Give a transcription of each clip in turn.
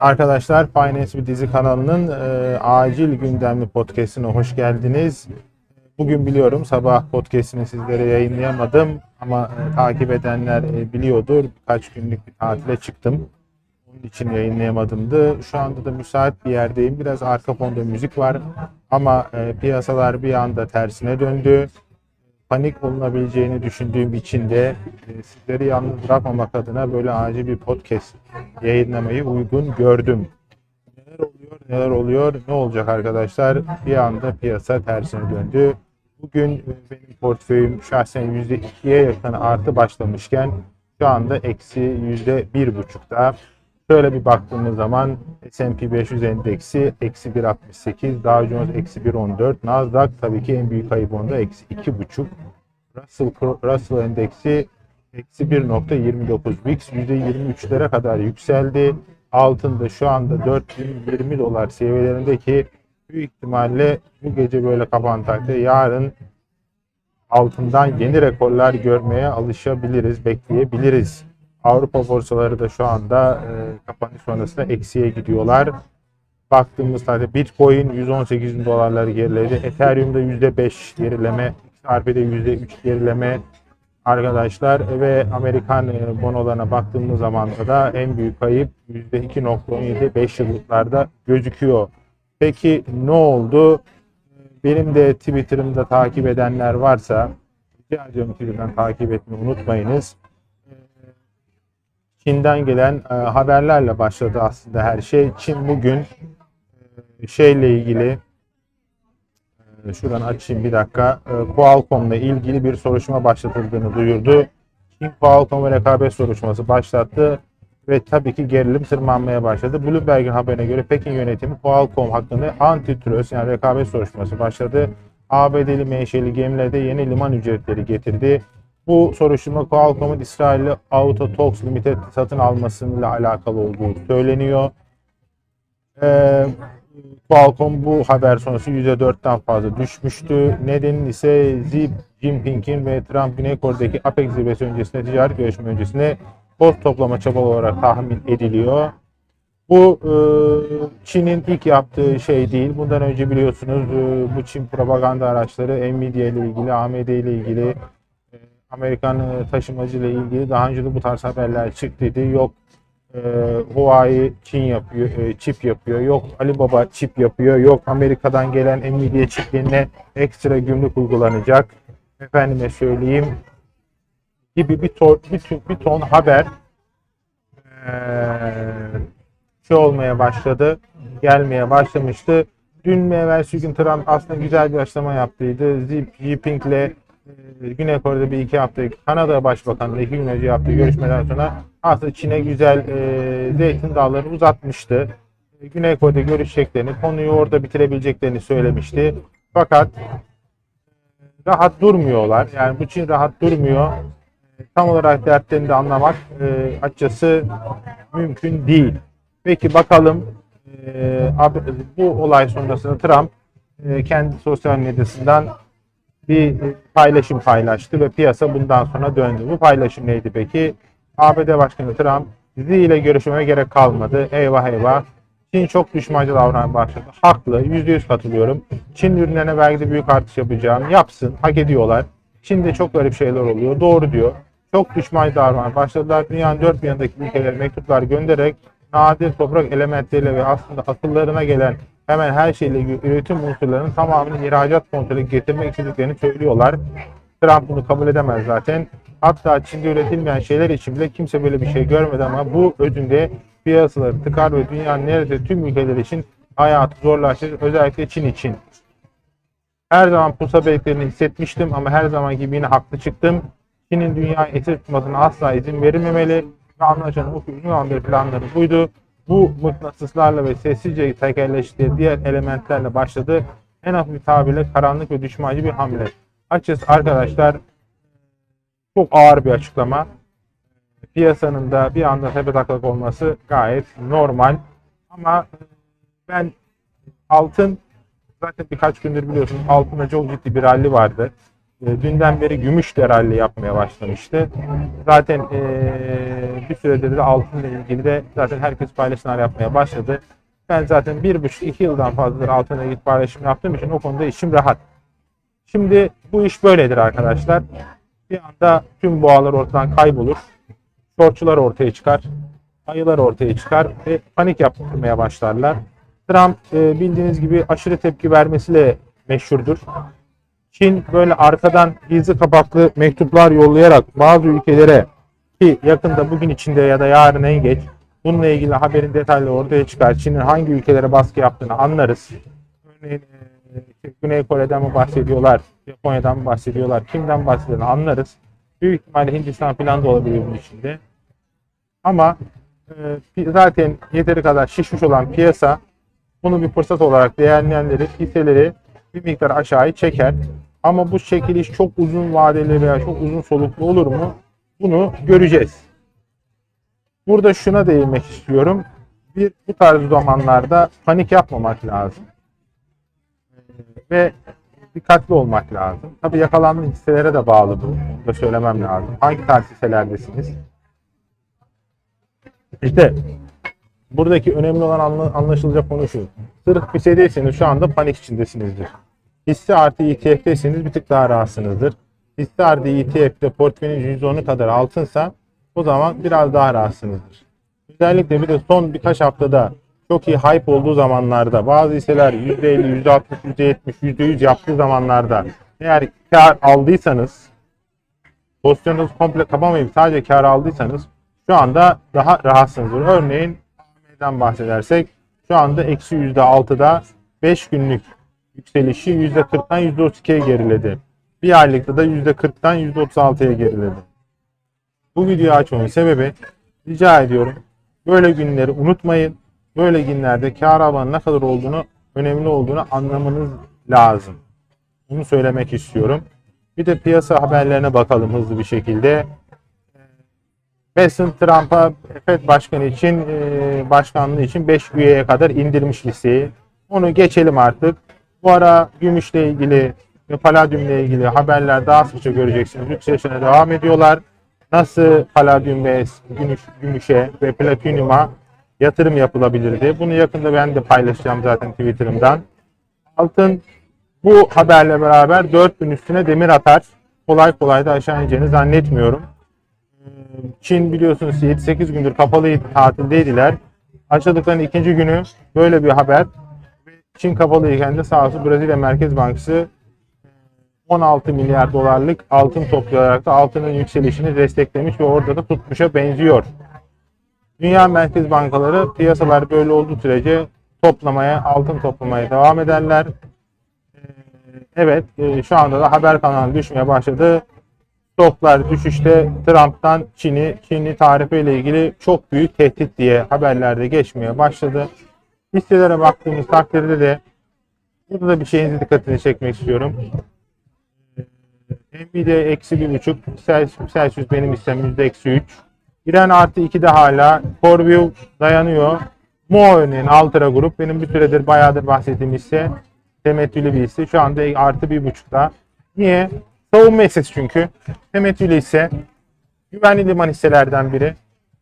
Arkadaşlar Finance bir dizi kanalının e, acil gündemli podcastine hoş geldiniz. Bugün biliyorum sabah podcastini sizlere yayınlayamadım ama e, takip edenler e, biliyordur. Birkaç günlük bir tatile çıktım. Onun için yayınlayamadımdı. Şu anda da müsait bir yerdeyim. Biraz arka fonda müzik var ama e, piyasalar bir anda tersine döndü. Panik olunabileceğini düşündüğüm için de e, sizleri yalnız bırakmamak adına böyle acil bir podcast yayınlamayı uygun gördüm. Neler oluyor, neler oluyor, ne olacak arkadaşlar? Bir anda piyasa tersine döndü. Bugün e, benim portföyüm şahsen %2'ye yakın artı başlamışken şu anda eksi %1,5'ta. Şöyle bir baktığımız zaman S&P 500 endeksi eksi 1.68, Dow Jones eksi 1.14, Nasdaq tabii ki en büyük ayıp onda eksi 2.5, Russell, Russell endeksi eksi 1.29, VIX %23'lere kadar yükseldi. Altında şu anda 4020 dolar seviyelerindeki büyük ihtimalle bu gece böyle kapan takdirde yarın altından yeni rekorlar görmeye alışabiliriz, bekleyebiliriz. Avrupa borsaları da şu anda e, kapanış sonrasında eksiye gidiyorlar. Baktığımız halde Bitcoin 118 bin dolarları geriledi. Ethereum'da %5 gerileme, XRP'de %3 gerileme arkadaşlar ve Amerikan e, bonolarına baktığımız zaman da en büyük kayıp %2.17 5 yıllıklarda gözüküyor. Peki ne oldu? Benim de Twitter'ımda takip edenler varsa rica ediyorum Twitter'dan takip etmeyi unutmayınız. Çin'den gelen e, haberlerle başladı aslında her şey. Çin bugün e, şeyle ilgili e, şuradan açayım bir dakika. E, Qualcomm'la ilgili bir soruşturma başlatıldığını duyurdu. Çin Qualcomm rekabet soruşturması başlattı ve tabii ki gerilim tırmanmaya başladı. Bloomberg'in haberine göre Pekin yönetimi Qualcomm hakkında antitrust yani rekabet soruşturması başladı. ABD'li menşeli gemilerde yeni liman ücretleri getirdi. Bu soruşturma Qualcomm'un İsrailli Autotalks Limited satın almasıyla alakalı olduğu söyleniyor. Ee, Qualcomm bu haber sonrası %4'ten fazla düşmüştü. Nedeni ise Xi Jinping'in ve Trump Güney Kore'deki APEC zirvesi öncesinde ticaret görüşme öncesinde post toplama çabaları olarak tahmin ediliyor. Bu e, Çin'in ilk yaptığı şey değil. Bundan önce biliyorsunuz e, bu Çin propaganda araçları Nvidia ile ilgili, AMD ile ilgili, Amerikan e, taşımacı ile ilgili daha önce de bu tarz haberler çıktıydı. Yok e, Huawei Çin yapıyor, e, çip yapıyor. Yok Alibaba çip yapıyor. Yok Amerika'dan gelen Nvidia çiplerine ekstra gümrük uygulanacak. Efendime söyleyeyim gibi bir ton, bir, bir ton haber eee, şey olmaya başladı, gelmeye başlamıştı. Dün ve evvelsi gün Trump aslında güzel bir açıklama yaptıydı. Xi Jinping'le e, Güney Kore'de bir iki hafta, Kanada Başbakanı'yla iki gün önce yaptığı görüşmeden sonra aslında Çin'e güzel e, zeytin dağları uzatmıştı. E, Güney Kore'de görüşeceklerini, konuyu orada bitirebileceklerini söylemişti. Fakat rahat durmuyorlar. Yani bu Çin rahat durmuyor. E, Tam olarak dertlerini de anlamak e, açıkçası mümkün değil. Peki bakalım e, bu olay sonrasında Trump e, kendi sosyal medyasından bir paylaşım paylaştı ve piyasa bundan sonra döndü. Bu paylaşım neydi peki? ABD Başkanı Trump Xi ile görüşmeme gerek kalmadı. Eyvah eyvah. Çin çok düşmancı davranmaya başladı. Haklı. Yüzde yüz katılıyorum. Çin ürünlerine vergide büyük artış yapacağım. Yapsın. Hak ediyorlar. Çin'de çok garip şeyler oluyor. Doğru diyor. Çok düşmancı davranmaya başladılar. Dünyanın dört bir yanındaki ülkelere mektuplar göndererek nadir toprak elementleriyle ve aslında akıllarına gelen hemen her şeyle ilgili üretim unsurlarının tamamını ihracat kontrolü getirmek istediklerini söylüyorlar. Trump bunu kabul edemez zaten. Hatta Çin'de üretilmeyen şeyler için bile kimse böyle bir şey görmedi ama bu özünde piyasaları tıkar ve dünyanın neredeyse tüm ülkeler için hayatı zorlaştırır. Özellikle Çin için. Her zaman pusa belirtilerini hissetmiştim ama her zaman gibi yine haklı çıktım. Çin'in dünya esir tutmasına asla izin verilmemeli ve anlaşılan bu zamandır planları buydu. Bu mıknatıslarla ve sessizce tekelleştiği diğer elementlerle başladı. En hafif bir tabirle karanlık ve düşmancı bir hamle. Açıkçası arkadaşlar çok ağır bir açıklama. Piyasanın da bir anda tepe taklak olması gayet normal. Ama ben altın zaten birkaç gündür biliyorsunuz altında çok ciddi bir rally vardı. E, Dünden beri gümüş de rally yapmaya başlamıştı. Zaten e, bir süredir de altınla ilgili de zaten herkes paylaşımlar yapmaya başladı. Ben zaten bir buçuk iki yıldan fazladır altınla ilgili paylaşım yaptığım için o konuda işim rahat. Şimdi bu iş böyledir arkadaşlar. Bir anda tüm boğalar ortadan kaybolur. Şortçular ortaya çıkar. Ayılar ortaya çıkar ve panik yapmaya başlarlar. Trump e, bildiğiniz gibi aşırı tepki vermesiyle meşhurdur. Çin böyle arkadan gizli kapaklı mektuplar yollayarak bazı ülkelere ki yakında bugün içinde ya da yarın en geç bununla ilgili haberin detayları ortaya çıkar. Çin'in hangi ülkelere baskı yaptığını anlarız. Örneğin e, Güney Kore'den mi bahsediyorlar, Japonya'dan mı bahsediyorlar, kimden bahsediyorlar anlarız. Büyük ihtimalle Hindistan falan da olabilir bunun içinde. Ama e, zaten yeteri kadar şişmiş olan piyasa bunu bir fırsat olarak değerlendirir, hisseleri bir miktar aşağıya çeker. Ama bu çekiliş çok uzun vadeli veya çok uzun soluklu olur mu? Bunu göreceğiz. Burada şuna değinmek istiyorum. Bir bu tarz zamanlarda panik yapmamak lazım. Ee, Ve dikkatli olmak lazım. Tabii yakalandığın hisselere de bağlı bu. Bunu da söylemem lazım. Hangi tarz hisselerdesiniz? İşte buradaki önemli olan anla- anlaşılacak konu şu. Sırf bir şeydeyseniz şu anda panik içindesinizdir. Hisse artı ETF'deyseniz bir tık daha rahatsınızdır. Hisse artı ETF'de portföyün %10'u kadar altınsa o zaman biraz daha rahatsınızdır. Özellikle bir de son birkaç haftada çok iyi hype olduğu zamanlarda bazı hisseler %50, %60, %70, %100 yaptığı zamanlarda eğer kar aldıysanız pozisyonunuzu komple kapamayıp sadece kar aldıysanız şu anda daha rahatsınızdır. Örneğin AMD'den bahsedersek şu anda eksi %6'da 5 günlük yükselişi %40'dan %32'ye geriledi. Bir aylıkta da %40'dan %36'ya geriledi. Bu videoyu açmamın sebebi rica ediyorum böyle günleri unutmayın. Böyle günlerde kar alanı ne kadar olduğunu önemli olduğunu anlamanız lazım. Bunu söylemek istiyorum. Bir de piyasa haberlerine bakalım hızlı bir şekilde. Mason Trump'a FED başkanı için e, başkanlığı için 5 üyeye kadar indirmiş listeyi. Onu geçelim artık. Bu ara gümüşle ilgili ve paladyumla ilgili haberler daha sıkça göreceksiniz. Yükselişine devam ediyorlar. Nasıl paladyum ve gümüş, gümüşe ve platinyuma yatırım yapılabilirdi? Bunu yakında ben de paylaşacağım zaten Twitter'ımdan. Altın bu haberle beraber 4000 üstüne demir atar. Kolay kolay da aşağı ineceğini zannetmiyorum. Çin biliyorsunuz 7-8 gündür kapalıydı, tatildeydiler. Açıldıklarının ikinci günü böyle bir haber. Çin kapalıyken de sağ olsun Brezilya Merkez Bankası 16 milyar dolarlık altın toplayarak da altının yükselişini desteklemiş ve orada da tutmuşa benziyor. Dünya merkez bankaları piyasalar böyle olduğu sürece toplamaya, altın toplamaya devam ederler. Ee, Evet, e, şu anda da haber kanalı düşmeye başladı. Stoklar düşüşte Trump'tan Çin'i, Çinli tarife ile ilgili çok büyük tehdit diye haberlerde geçmeye başladı. Hisselere baktığımız takdirde de burada da bir şeyin dikkatini çekmek istiyorum. Nvidia eksi bir buçuk, Celsius, Celsius benim hissem yüzde eksi üç. İran artı iki de hala, Corview dayanıyor. Mo örneğin Altra Grup benim bir süredir bayağıdır bahsettiğim hisse. Temettülü bir hisse. Şu anda artı bir buçukta. Niye? Savunma hissesi çünkü. Temettülü ise güvenli liman hisselerden biri.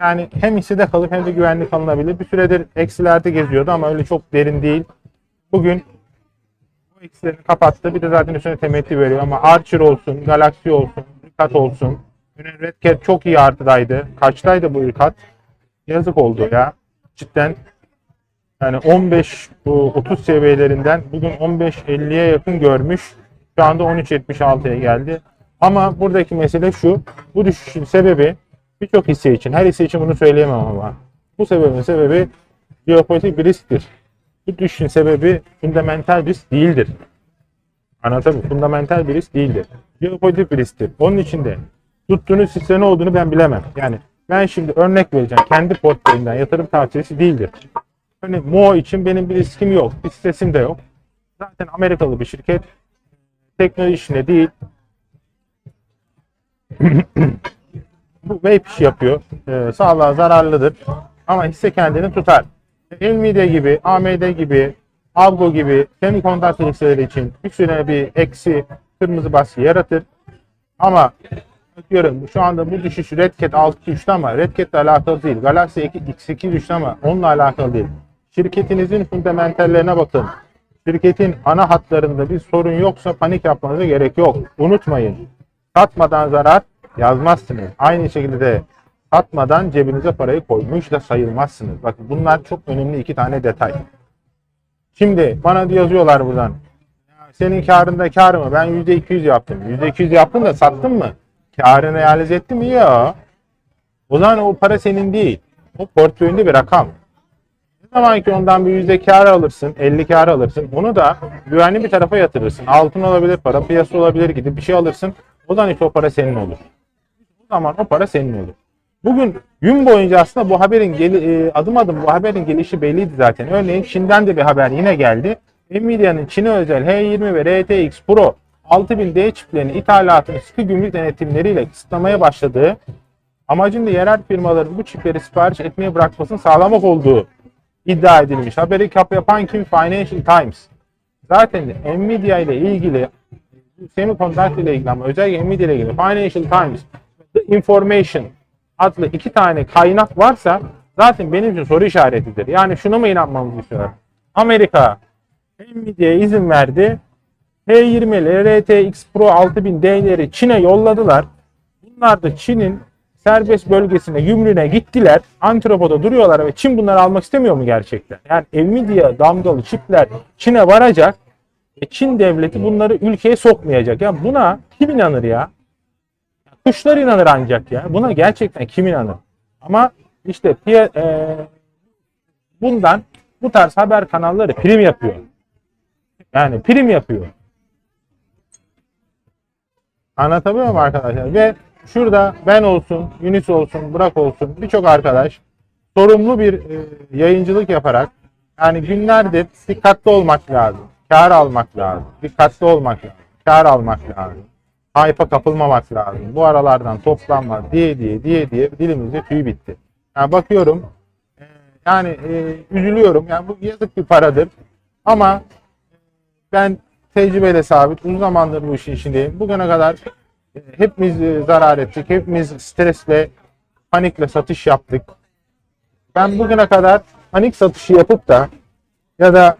Yani hem hissede kalıp hem de güvenli kalınabilir. Bir süredir eksilerde geziyordu ama öyle çok derin değil. Bugün bu eksilerini kapattı. Bir de zaten üstüne temettü veriyor ama Archer olsun, Galaxy olsun, Ricat olsun. Örneğin Red Cat çok iyi artıdaydı. Kaçtaydı bu Ricat? Yazık oldu ya. Cidden yani 15 bu 30 seviyelerinden bugün 15.50'ye yakın görmüş. Şu anda 13.76'ya geldi. Ama buradaki mesele şu. Bu düşüşün sebebi birçok hisse için, her hisse için bunu söyleyemem ama. Bu sebebin sebebi jeopolitik bir risktir. Bu düşüşün sebebi fundamental risk değildir. Anlatabiliyor? Fundamental bir risk değildir. Jeopolitik bir risktir. Onun içinde tuttuğunuz hisse ne olduğunu ben bilemem. Yani ben şimdi örnek vereceğim. Kendi portföyümden yatırım tavsiyesi değildir. Hani Mo için benim bir riskim yok. Bir stresim de yok. Zaten Amerikalı bir şirket. Teknoloji işinde değil. Bu vape işi yapıyor. Ee, sağlığa zararlıdır. Ama hisse kendini tutar. Nvidia gibi, AMD gibi, Avgo gibi semiconductor hisseleri için üstüne bir eksi kırmızı baskı yaratır. Ama Bakıyorum şu anda bu düşüş Red Cat 6 düştü ama Red alakalı değil. Galaxy X2 düştü ama onunla alakalı değil. Şirketinizin fundamentallerine bakın. Şirketin ana hatlarında bir sorun yoksa panik yapmanıza gerek yok. Unutmayın. Satmadan zarar yazmazsınız. Aynı şekilde de satmadan cebinize parayı koymuş da sayılmazsınız. Bakın bunlar çok önemli iki tane detay. Şimdi bana yazıyorlar buradan. "Ya Senin karında kar mı? Ben %200 yaptım. %200 yaptın da sattın mı? Karını realize ettin mi? Yok. O zaman o para senin değil. O portföyünde bir rakam. Ne zaman ki ondan bir yüzde kar alırsın, 50 kar alırsın. Onu da güvenli bir tarafa yatırırsın. Altın olabilir, para piyası olabilir, gidip bir şey alırsın. O zaman işte o para senin olur. O zaman o para senin olur. Bugün gün boyunca aslında bu haberin geli, e, adım adım bu haberin gelişi belliydi zaten. Örneğin Çin'den de bir haber yine geldi. Nvidia'nın Çin'e özel H20 ve RTX Pro 6000D çiplerinin ithalatını sıkı gümrük denetimleriyle kısıtlamaya başladığı amacın da yerel firmaların bu çipleri sipariş etmeye bırakmasını sağlamak olduğu iddia edilmiş. Haberi kap yapan kim? Financial Times. Zaten Nvidia ile ilgili semiconductor ile ilgili ama özellikle Nvidia ile ilgili Financial Times The Information adlı iki tane kaynak varsa zaten benim için soru işaretidir. Yani şunu mu inanmamızı istiyorlar? Amerika Nvidia'ya izin verdi. H20 ile RTX Pro 6000D'leri Çin'e yolladılar. Bunlar da Çin'in serbest bölgesine, gümrüğüne gittiler. Antropoda duruyorlar ve Çin bunları almak istemiyor mu gerçekten? Yani Nvidia damgalı çipler Çin'e varacak. E Çin devleti bunları ülkeye sokmayacak. Ya buna kim inanır ya? Kuşlar inanır ancak ya. Buna gerçekten kim inanır? Ama işte e, bundan bu tarz haber kanalları prim yapıyor. Yani prim yapıyor. Anlatabiliyor muyum arkadaşlar? Ve şurada ben olsun, Yunus olsun, Burak olsun birçok arkadaş sorumlu bir e, yayıncılık yaparak yani günlerdir dikkatli olmak lazım. Kar almak lazım. Dikkatli olmak lazım. Kar almak lazım. Hype'a kapılmamak lazım. Bu aralardan toplanma diye diye diye diye dilimizde tüy bitti. Yani bakıyorum e, yani e, üzülüyorum. Yani bu yazık bir paradır. Ama ben tecrübeyle sabit uzun zamandır bu işin içindeyim. Bugüne kadar hepimiz e, zarar ettik. Hepimiz stresle, panikle satış yaptık. Ben bugüne kadar panik satışı yapıp da ya da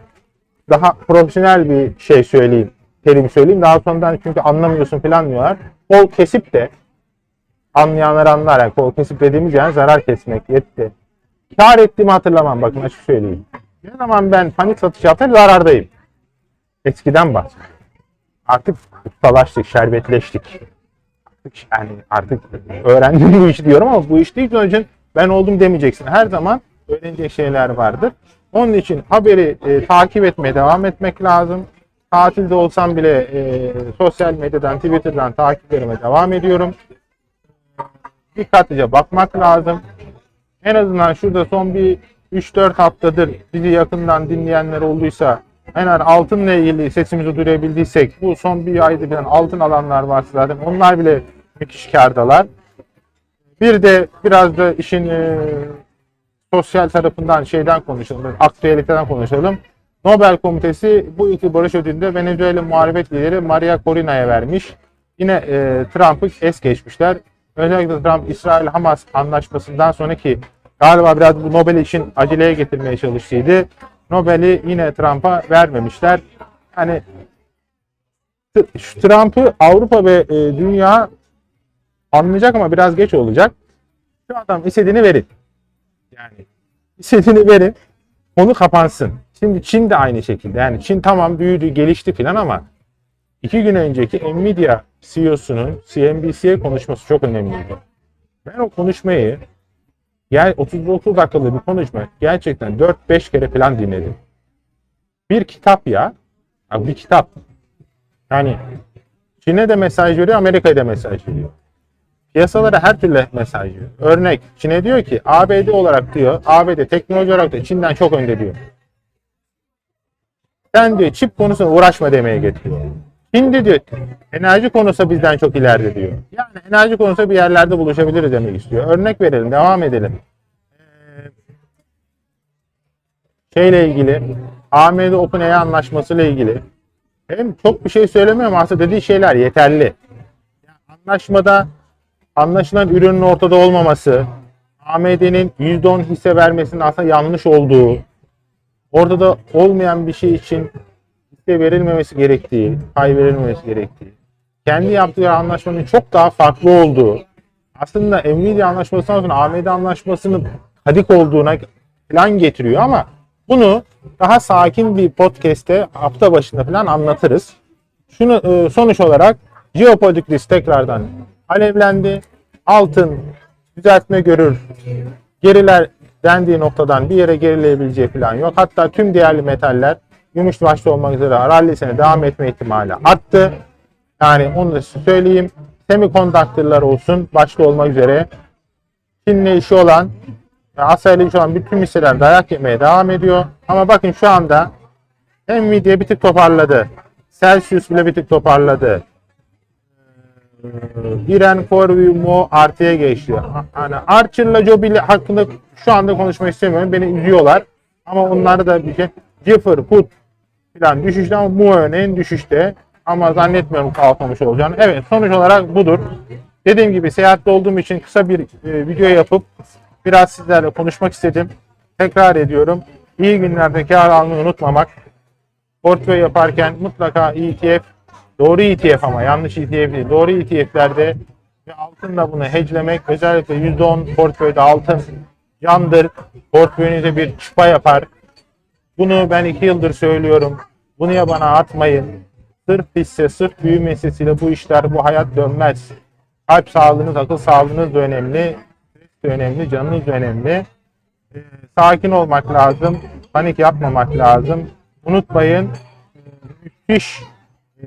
daha profesyonel bir şey söyleyeyim, terim söyleyeyim. Daha sonradan çünkü anlamıyorsun falan diyorlar. Kol kesip de anlayanlar anlar. Yani kol kesip dediğimiz yani zarar kesmek yetti. Kar ettiğimi hatırlamam bakın açık söyleyeyim. Ne zaman ben panik satış yaptım zarardayım. Eskiden bahsediyorum. Artık ustalaştık, şerbetleştik. Artık yani artık öğrendim bu işi diyorum ama bu iş değil önce ben oldum demeyeceksin. Her zaman öğrenecek şeyler vardır. Onun için haberi e, takip etmeye devam etmek lazım. Tatilde olsam bile e, sosyal medyadan, Twitter'dan takiplerime devam ediyorum. Dikkatlice bakmak lazım. En azından şurada son bir 3-4 haftadır bizi yakından dinleyenler olduysa eğer altınla ilgili sesimizi duyurabildiysek bu son bir ayda bilen altın alanlar varsa zaten onlar bile müthiş kardalar. Bir de biraz da işin e, sosyal tarafından şeyden konuşalım, aktüeliteden konuşalım. Nobel Komitesi bu iki barış ödülünde Venezuela muhalefet lideri Maria Corina'ya vermiş. Yine e, Trump'ı es geçmişler. Özellikle Trump İsrail-Hamas anlaşmasından sonraki galiba biraz bu Nobel için aceleye getirmeye çalıştıydı. Nobel'i yine Trump'a vermemişler. Yani t- şu Trump'ı Avrupa ve e, dünya anlayacak ama biraz geç olacak. Şu adam istediğini verin. Yani istediğini verin. Konu kapansın. Şimdi Çin de aynı şekilde. Yani Çin tamam büyüdü, gelişti filan ama iki gün önceki Nvidia CEO'sunun CNBC'ye konuşması çok önemliydi. Ben o konuşmayı yani 30-30 dakikalık bir konuşma gerçekten 4-5 kere falan dinledim. Bir kitap ya. bir kitap. Yani Çin'e de mesaj veriyor, Amerika'ya da mesaj veriyor. Piyasalara her türlü mesaj veriyor. Örnek Çin'e diyor ki ABD olarak diyor, ABD teknoloji olarak da Çin'den çok önde diyor. Sen diyor çip konusuna uğraşma demeye getiriyor. Şimdi diyor enerji konusu bizden çok ileride diyor. Yani enerji konusu bir yerlerde buluşabiliriz demek istiyor. Örnek verelim, devam edelim. Ee, şeyle ilgili AMD OpenAI anlaşması ile ilgili hem çok bir şey söylemiyorum aslında dediği şeyler yeterli. Yani anlaşmada anlaşılan ürünün ortada olmaması, AMD'nin %10 hisse vermesinin aslında yanlış olduğu, ortada olmayan bir şey için hisse verilmemesi gerektiği, pay verilmemesi gerektiği, kendi yaptığı anlaşmanın çok daha farklı olduğu, aslında Nvidia anlaşmasından sonra AMD anlaşmasının kadik olduğuna falan getiriyor ama bunu daha sakin bir podcast'te hafta başında falan anlatırız. Şunu e, sonuç olarak jeopolitik risk tekrardan alevlendi. Altın düzeltme görür. Geriler dendiği noktadan bir yere gerileyebileceği falan yok. Hatta tüm değerli metaller gümüş başta olmak üzere rallisine devam etme ihtimali arttı. Yani onu da size söyleyeyim. Semikondaktörler olsun başta olmak üzere Çin'le işi olan ve Asya ile işi olan bütün hisseler dayak yemeye devam ediyor. Ama bakın şu anda Nvidia bir tık toparladı. Celsius bile bir tık toparladı. Ee, İren Corvimo artıya geçti. Hani Archer'la Joby hakkında şu anda konuşmak istemiyorum. Beni üzüyorlar. Ama onları da bir şey. Jiffer, Put falan düşüşte ama bu örneğin düşüşte. Ama zannetmiyorum kalkmamış olacağını. Evet sonuç olarak budur. Dediğim gibi seyahatte olduğum için kısa bir e, video yapıp biraz sizlerle konuşmak istedim. Tekrar ediyorum. İyi günlerde kar almayı unutmamak. Portföy yaparken mutlaka ETF, doğru ETF ama yanlış ETF değil. Doğru ETF'lerde ve altınla bunu hedgelemek özellikle %10 portföyde altın candır. Portföyünüze bir çıpa yapar. Bunu ben iki yıldır söylüyorum. Bunu ya bana atmayın. Sırf hisse, sırf büyüme hissesiyle bu işler, bu hayat dönmez. Kalp sağlığınız, akıl sağlığınız önemli. Stres önemli, canınız önemli. Ee, sakin olmak lazım. Panik yapmamak lazım. Unutmayın, e, müthiş e,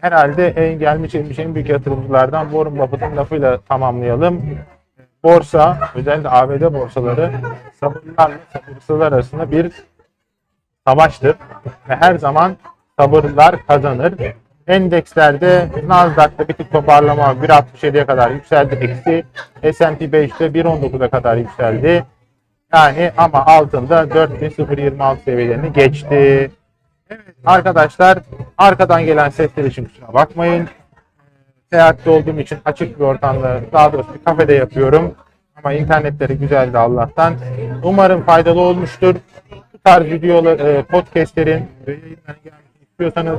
herhalde en gelmiş geçmiş en büyük yatırımcılardan Warren Buffett'ın lafıyla tamamlayalım. Borsa, özellikle ABD borsaları sabırlarla sabırsızlar arasında bir savaştır. Ve her zaman sabırlar kazanır. Endekslerde Nasdaq'ta bir tık toparlama 1.67'ye kadar yükseldi. Eksi S&P 5'te 1.19'a kadar yükseldi. Yani ama altında 4026 seviyelerini geçti. Evet arkadaşlar arkadan gelen sesler için kusura bakmayın. Seyahatte olduğum için açık bir ortamda daha doğrusu bir kafede yapıyorum. Ama internetleri güzeldi Allah'tan. Umarım faydalı olmuştur. Tarz videolar, e, podcastlerin ve istiyorsanız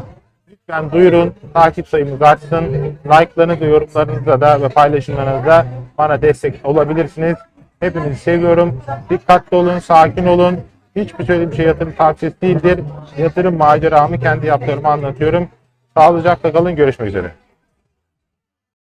lütfen duyurun. Takip sayımız artsın. Like'larınızla, yorumlarınızla da ve paylaşımlarınızla bana destek olabilirsiniz. Hepinizi seviyorum. Dikkatli olun, sakin olun. Hiçbir söylediğim şey yatırım tavsiyesi değildir. Yatırım maceramı kendi yaptığımı anlatıyorum. Sağlıcakla kalın. Görüşmek üzere.